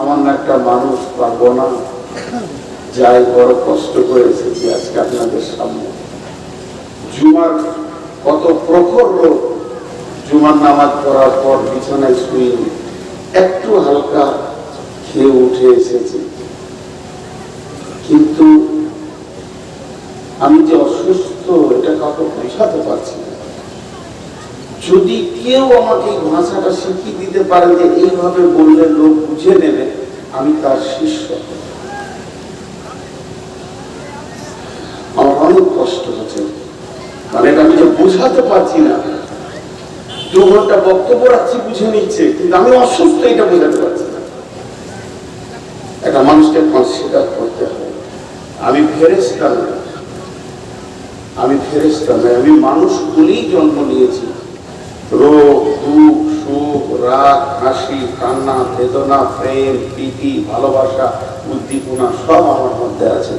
সামান্য একটা মানুষ পারব না। যাই বড় কষ্ট করে এসেছি আজকে আপনাদের সামনে। জুমার কত প্রখর লোক জুমার নামাজ পড়ার পর বিছানায় শুয়ে একটু হালকা খেয়ে উঠে এসেছে। কিন্তু আমি যে অসুস্থ, এটা কাউকে বোঝাতে পারছি যদি কেউ আমাকে ভাষাটা শিখিয়ে দিতে পারে যে এইভাবে বললে লোক বুঝে নেবে, আমি তার শিষ্য। আমার অনেক কষ্ট হচ্ছে। মানে আমি যে বোঝাতে পারছি না। দু ঘণ্টা বক্তব্য রাখছি, বুঝে নিচ্ছে, কিন্তু আমি অসুস্থ, এটা বোঝাতে পারছি না। একটা মানুষকে কনসিডার করতে হবে আমি ফেরেস্তা আমি ফেরেস্তা আমি মানুষ বলেই জন্ম নিয়েছি। রোগ দুঃখ সুখ, রাগ, হাসি, কান্না, বেদনা, প্রেম, প্রীতি, ভালোবাসা উদ্দীপনা সব আমার মধ্যে আছে।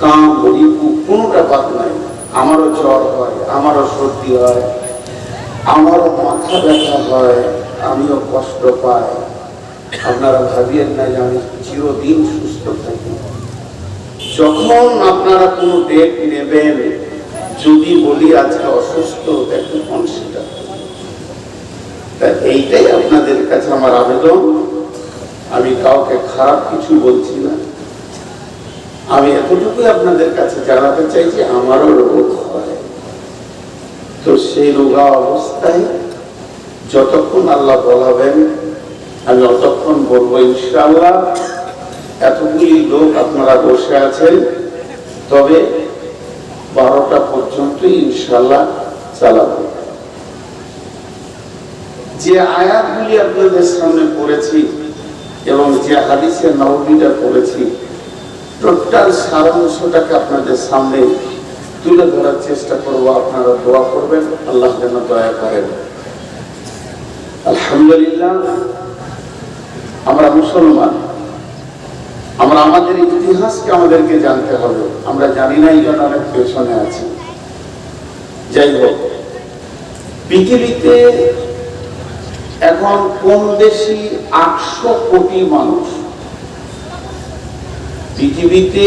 কাম রিপু কোনোটা বাদ নাই। আমারও জ্বর হয়, আমারও সর্দি হয়, আমারও মাথা ব্যথা হয়, আমিও কষ্ট পাই। আপনারা ভাবিয়েন না যে আমি চিরদিন সুস্থ থাকি। যখন আপনারা কোনো ডেট নেবেন, যদি বলি আজকে অসুস্থ, দেখুন তা এইটাই আপনাদের কাছে আমার আবেদন। আমি কাউকে খারাপ কিছু বলছি না। আমি এতটুকুই আপনাদের কাছে জানাতে চাই যে আমারও রোগ হয়। তো সেই রোগা অবস্থায় যতক্ষণ আল্লাহ বলাবেন, আমি অতক্ষণ বলব ইনশাল্লাহ এতগুলি লোক আপনারা বসে আছেন, তবে বারোটা পর্যন্ত ইনশাল্লাহ চালাবো। যে আয়াতগুলি আপনাদের সামনে পড়েছি এবং যে হাদিসের নবমীটা পড়েছি, টোটাল সারাংশটাকে আপনাদের সামনে তুলে ধরার চেষ্টা করব। আপনারা দোয়া করবেন, আল্লাহ যেন দয়া করেন। আলহামদুলিল্লাহ, আমরা মুসলমান। আমরা আমাদের ইতিহাসকে আমাদেরকে জানতে হবে। আমরা জানি না এই জন্য অনেক পেছনে আছি। যাই হোক, পৃথিবীতে এখন কম বেশি আটশো কোটি মানুষ। পৃথিবীতে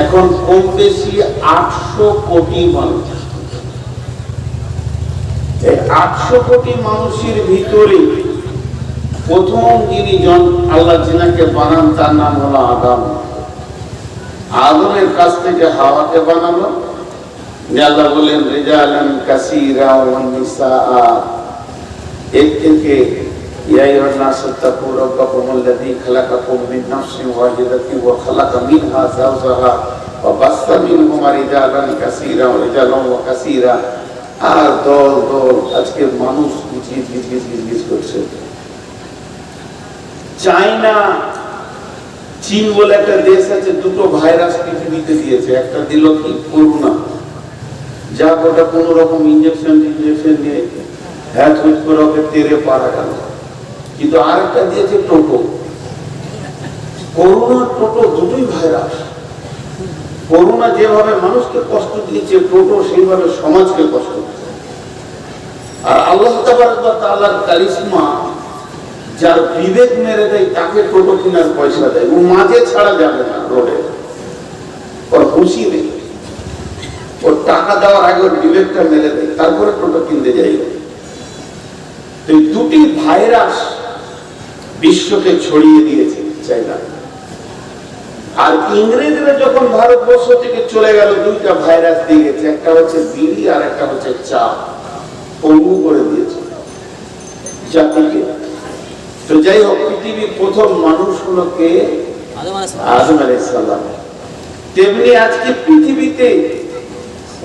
এখন কম বেশি আটশো কোটি মানুষ। আটশো কোটি মানুষের ভিতরে প্রথম যিনি জন, আল্লাহ জিনাকে বানান, তার নাম হলো আদম। আদমের কাছ থেকে হাওয়াকে বানালো। আল্লাহ বললেন, রেজালান কাসীরা ওয়া নিসাআ এর থেকে ইয়া আইয়ুহান নাস তাকু রাব্বাকুম আল্লাযী খালাকাকুম মিন নাফসিন ওয়াহিদাতিন ওয়া খালাকা মিনহা যাওজাহা ওয়া বাসসা মিনহুমা রিজালান কাসীরা ওয়া রিজালান ওয়া কাসীরা আর দল দল আজকে মানুষ গিজ গিজ গিজ গিজ গিজ করছে। চায়না, চীন বলে একটা দেশ আছে, দুটো ভাইরাস পৃথিবীতে দিয়েছে। একটা দিল কি? করোনা। যা ওটা কোন রকম ইঞ্জেকশন ইঞ্জেকশন দিয়ে হ্যাঁ হুট করে ওকে তেরে পারা গেল। কিন্তু আরেকটা দিয়েছে টোটো। করোনা টোটো দুটোই ভাইরাস। করোনা যেভাবে মানুষকে কষ্ট দিয়েছে, টোটো সেইভাবে সমাজকে কষ্ট দিচ্ছে আর আল্লাহ তাআলার কারিশমা যার বিবেক মেরে দেয়, তাকে টোটো কেনার পয়সা দেয়। ও মাঝে ছাড়া যাবে না রোডে। ওর খুশি নেই। ওর টাকা দেওয়ার আগে ওর বিবেকটা মেরে দেয়। তারপরে টোটো কিনতে যাই। এই দুটি ভাইরাস বিশ্বকে ছড়িয়ে দিয়েছে চাইনা আর ইংরেজরা যখন ভারতবর্ষ থেকে চলে গেল, দুইটা ভাইরাস দিয়ে গেছে একটা হচ্ছে বিড়ি আর একটা হচ্ছে চা। পঙ্গু করে দিয়েছে। জাতিকে তো যাই হোক, পৃথিবীর প্রথম মানুষ হলো কে আদম আলাইহিস আদম আলাইসাল্লাম তেমনি আজকে পৃথিবীতে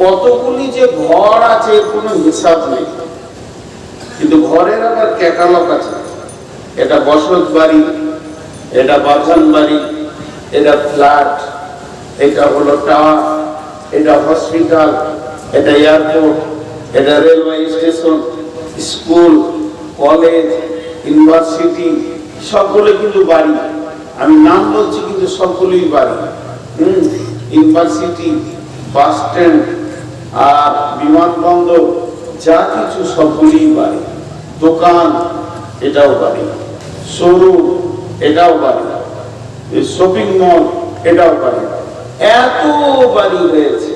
কতগুলি যে ঘর আছে, কোনো হিসাব নেই। কিন্তু ঘরের আবার ক্যাটালগ আছে। এটা বসত বাড়ি, এটা বাথান বাড়ি, এটা ফ্ল্যাট, এটা হলো টাওয়ার, এটা হসপিটাল, এটা এয়ারপোর্ট, এটা railway station, school, college, university, সবগুলো কিন্তু বাড়ি। আমি নাম বলছি কিন্তু সবগুলোই বাড়ি। হুম, ইউনিভার্সিটি, বাস স্ট্যান্ড আর বিমানবন্দর, যা কিছু সবগুলোই বাড়ি। দোকান, এটাও বাড়ি শোরুম, এটাও বাড়ি শপিং মল এটাও বাড়ি এত বাড়ি হয়েছে,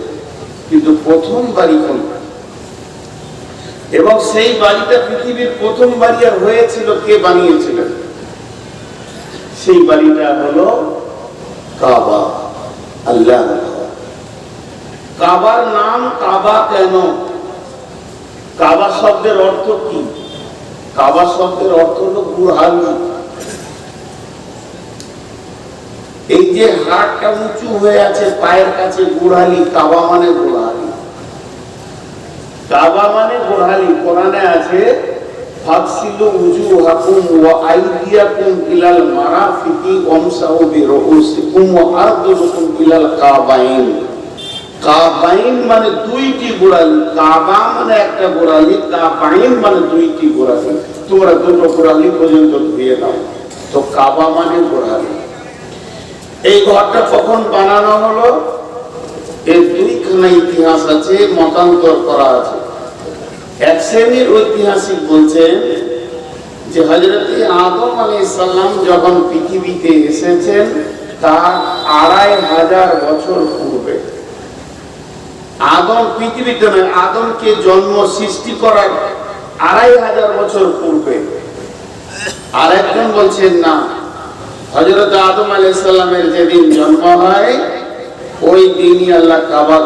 কিন্তু প্রথম বাড়ি কোনটা? এবং সেই বাড়িটা পৃথিবীর প্রথম বাড়ি আর হয়েছিল কে বানিয়েছিলেন? সেই বাড়িটা হলো কাবা, আল্লাহ। কাবার নাম কাবা কেন? কাবা শব্দের অর্থ কি? কাবা শব্দের অর্থ হলো গুহালি এই যে হাটটা উঁচু হয়ে আছে, পায়ের কাছে গুড়ালি কাবা মানে গুড়ালি কাবা মানে গোড়ালি কোরআনে আছে ফাকসিলু উজুহাকুম ওয়া আইদিয়াকুম ইলাল মারাফিকি ওয়ামসাহু বিরুউসিকুম ওয়া আরজুলুকুম ইলাল কাবাইন। কাবাইন মানে দুইটি গোড়ালি, কাবা মানে একটা গোড়ালি, কাবাইন মানে দুইটি গোড়ালি। তোমরা দুটো গোড়ালি পর্যন্ত ধুয়ে তো কাবা মানে গোড়ালি। এই ঘরটা কখন বানানো হলো? এর দুইখানা ইতিহাস আছে, মতান্তর করা আছে। এক শ্রেণির ঐতিহাসিক বলছেন যে হজরত আদম আলী সাল্লাম যখন পৃথিবীতে এসেছেন, তার আড়াই হাজার বছর পূর্বে পৃথিবীতে নয় আদমকে জন্ম সৃষ্টি করার আড়াই হাজার বছর পূর্বে। আর একজন বলছেন, না হজরত আদম আলাইসাল্লামের যেদিন জন্ম হয়, ওই দিনই আল্লাহ কাবা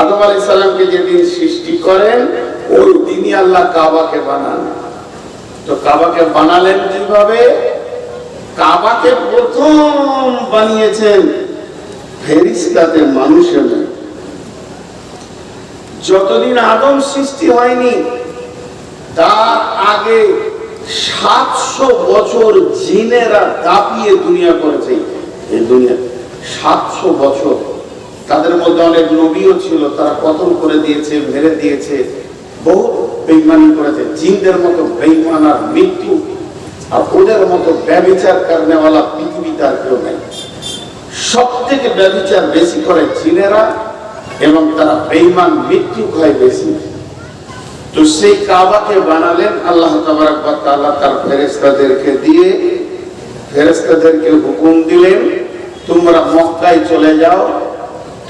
আদম আলাইসাল্লামকে যেদিন সৃষ্টি করেন, ওই দিনই আল্লাহ কাবাকে বানান। তো কাবাকে বানালেন কীভাবে? কাবাকে প্রথম বানিয়েছেন ফেরিস্তাতে মানুষের নয়। যতদিন আদম সৃষ্টি হয়নি, তার আগে সাতশো বছর জিনেরা দাপিয়ে দুনিয়া করেছে। এই দুনিয়া, সাতশো বছর। তাদের মধ্যে অনেক নবীও ছিল, তারা কতল করে দিয়েছে, মেরে দিয়েছে বহু বেইমানি করেছে। জিনদের মতো বেইমান আর মৃত্যু আর ওদের মতো ব্যবচার কারণেওয়ালা পৃথিবীতে আর কেউ নেই। সব থেকে ব্যবচার বেশি করে জিনেরা এবং তারা বেইমান মৃত্যু হয় বেশি তো সেই কাবাকে বানালেন আল্লাহ তার ফেরেশতাদেরকে দিয়ে। ফেরেশতাদেরকে হুকুম দিলেন, তোমরা মক্কায় চলে যাও।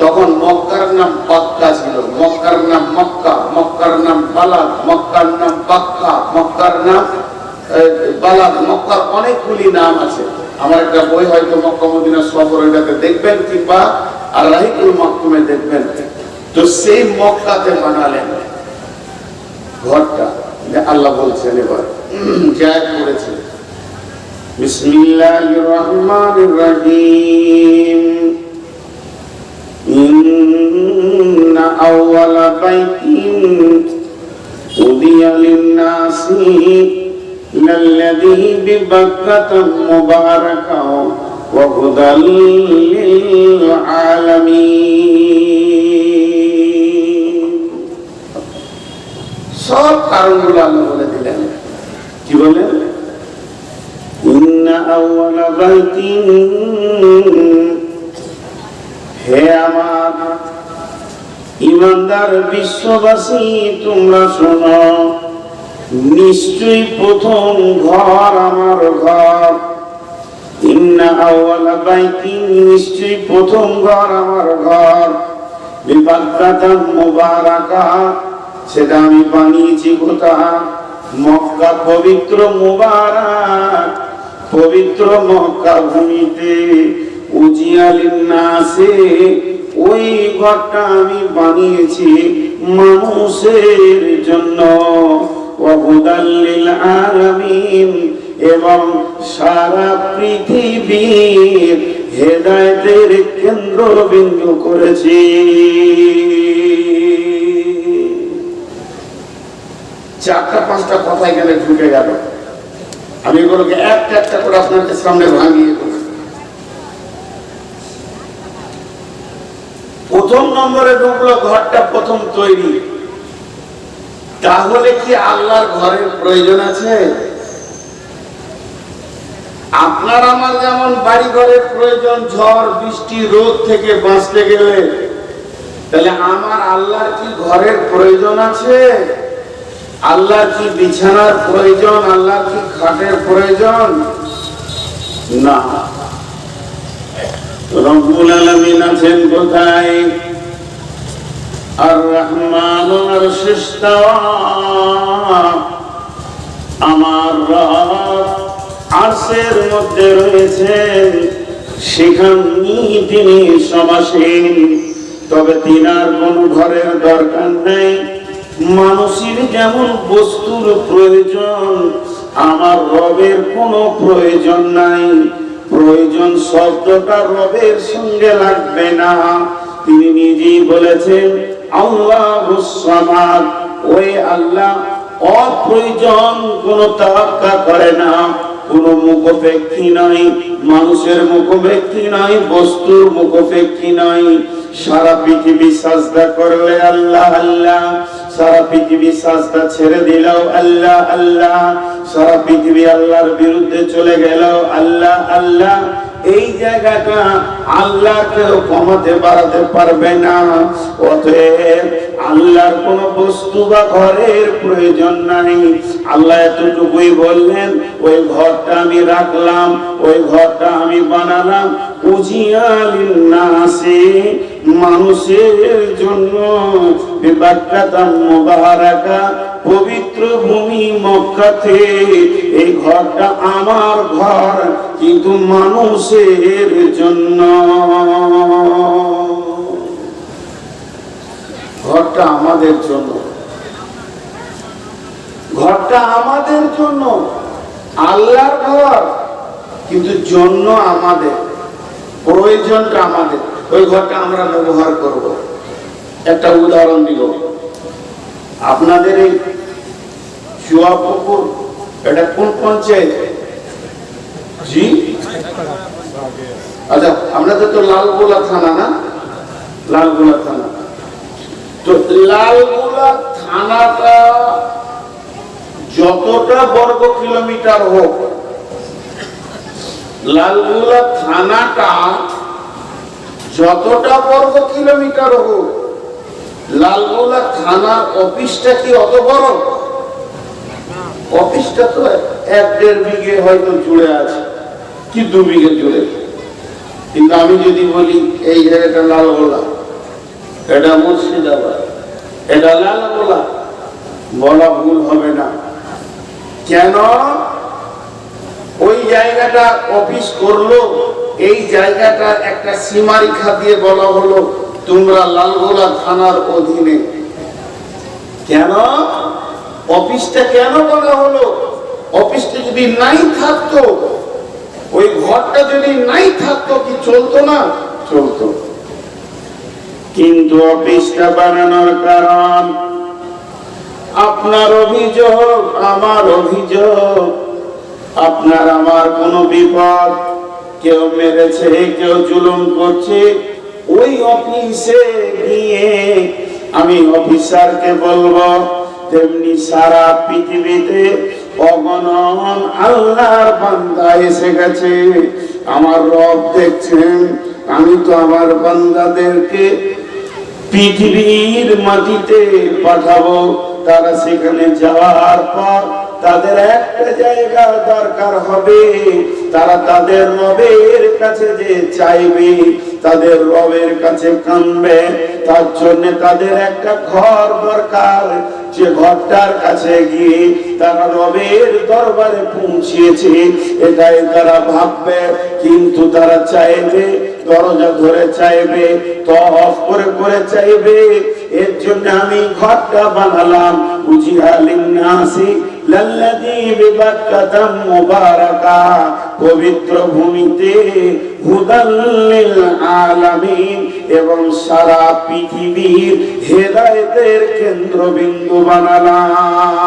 তখন মক্কার নাম বাক্কা ছিল। মক্কার নাম মক্কা, মক্কার নাম বালাদ, মক্কার নাম বাক্কা, মক্কার নাম বালাদ, মক্কার অনেকগুলি নাম আছে। আমার একটা বই হয়তো মক্কা মদিনা সফর এটাতে দেখবেন কিংবা আর রাহিকুল মক্কুমে দেখবেন তো সেই মক্কাতে বানালেন ঘরটা যে আল্লাহ বলছেন এবার জায়গ করেছে বিসমিল্লাহির রহমানির রহিম إن أول بيت أذي للناس للذي ببكة مباركا وهدى للعالمين সব কারণগুলো আল্লাহ বলে দিলেন কি বলেন ইন্না আউয়ালা বাইতিন হে আমার ইমানদার বিশ্ববাসী তোমরা শোনো নিশ্চয়ই প্রথম ঘর আমার ঘর। ইন্না বাইতিন, নিশ্চয়ই প্রথম ঘর আমার ঘর। বিবাক্কাতাম মুবারাকা, সেটা আমি বানিয়েছি কোথা মক্কা পবিত্র মুবারক, পবিত্র মক্কা ভূমিতে। উজিয়ালিন নাসে ওই ঘরটা আমি বানিয়েছি মানুষের জন্য। ওয়াহুদাল্লিল আলামিন এবং সারা পৃথিবীর হেদায়েতের কেন্দ্রবিন্দু করেছি। চারটা, পাঁচটা কথা এখানে ঢুকে গেল। আমি এগুলোকে একটা একটা করে আপনাদের সামনে ভাঙিয়ে প্রথম নম্বরে ঢুকলো ঘরটা প্রথম তৈরি। তাহলে কি আল্লাহর ঘরের প্রয়োজন আছে? আপনার আমার যেমন বাড়ি ঘরের প্রয়োজন, ঝড়, বৃষ্টি, রোদ থেকে বাঁচতে গেলে, তাহলে আমার আল্লাহর কি ঘরের প্রয়োজন আছে? আল্লাহর কি বিছানার প্রয়োজন? আল্লাহর কি খাটের প্রয়োজন? না। রব্বুল আলামিন আছেন কোথায়? আর রহমান আর আমার রব আরশের মধ্যে রয়েছেন সেখানেই তিনি সমাসীন তবে তিনার কোন ঘরের দরকার নেই। মানুষের যেমন বস্তুর প্রয়োজন, আমার রবের কোনো প্রয়োজন নাই। প্রয়োজন শব্দটা রবের সঙ্গে লাগবে না। তিনি নিজেই বলেছেন আল্লাহ ওই আল্লাহ অপ্রয়োজন কোন তাক্কা করে না। কোন মুখপেক্ষী নাই, মানুষের মুখপেক্ষী নাই, বস্তুর মুখপেক্ষী নাই। সারা পৃথিবী সাজদা করলে আল্লাহ আল্লাহ। সারা পৃথিবী সাজদা ছেড়ে দিল আল্লাহ আল্লাহ। সারা পৃথিবী আল্লাহর বিরুদ্ধে চলে গেল আল্লাহ আল্লাহ। এই জায়গাটা আল্লাহকে কমাতে বাড়াতে পারবে না। অতএব আল্লাহর কোন বস্তু বা ঘরের প্রয়োজন নাই। আল্লাহ এতটুকুই বললেন, ওই ঘরটা আমি রাখলাম, ওই ঘরটা আমি বানালাম। উজিয়ালিন্নাসি মানুষের জন্য পবিত্র ভূমি মক্কাতে এই ঘরটা আমার ঘর, কিন্তু মানুষের জন্য। ঘরটা আমাদের জন্য। ঘরটা আমাদের জন্য। আল্লাহর ঘর, কিন্তু জন্য আমাদের। প্রয়োজনটা আমাদের। ওই ঘরটা আমরা ব্যবহার করব। একটা উদাহরণ দিব। আপনাদের এই চুয়া পুকুর, এটা কোন পঞ্চায়েত? জি? আচ্ছা আপনাদের তো লালগোলা থানা না? লালগোলা থানা। তো লালগোলা থানাটা যতটা বর্গ কিলোমিটার হোক, লালগোলা থানাটা যতটা বর্গ কিলোমিটার হোক লালগোলা থানার অফিসটা কি অত বড়? অফিসটা তো এক দেড় বিঘে হয়তো জুড়ে আছে। কি দু বিঘে জুড়ে? কিন্তু আমি যদি বলি এই জায়গাটা লালগোলা এটা মুর্শিদাবাদ, এটা লালগোলা বলা ভুল হবে না। কেন? ওই জায়গাটা অফিস করল, এই জায়গাটা একটা সীমারেখা দিয়ে বলা হলো। তোমরা লালগোলা থানার অধীনে। কেন? অফিসটা কেন বলা হলো? অফিসটা যদি নাই থাকতো, ওই ঘরটা যদি নাই থাকতো কি চলতো না? চলতো। কিন্তু অফিসটা বানানোর কারণ, আপনার অভিযোগ, আমার অভিযোগ। আপনার আমার কোনো বিপদ। কেউ মেরেছে, কেউ জুলুম করছে। ওই অফিসে গিয়ে আমি অফিসারকে বলব, তেমনি সারা পৃথিবীতে অগণন আল্লাহর বান্দা এসে গেছে। আমার রব দেখছেন, আমি তো আমার বান্দাদেরকে পৃথিবীর মাটিতে পাঠাবো। তারা সেখানে যাওয়ার পর তাদের একটা জায়গা দরকার হবে। তারা তাদের রবের কাছে যে চাইবে, তাদের রবের কাছে কানবে তার জন্য তাদের একটা ঘর দরকার। যে ঘরটার কাছে গিয়ে তারা রবের দরবারে পৌঁছিয়েছে এটাই তারা ভাববে। কিন্তু তারা চাইবে, দরজা ধরে চাইবে তফ করে করে চাইবে। এর জন্য আমি ঘরটা বানালাম। উজিহালিন্নাসি পবিত্র ভূমিতে আলামিন এবং সারা পৃথিবীর হেদায়েতের কেন্দ্রবিন্দু বানালাম।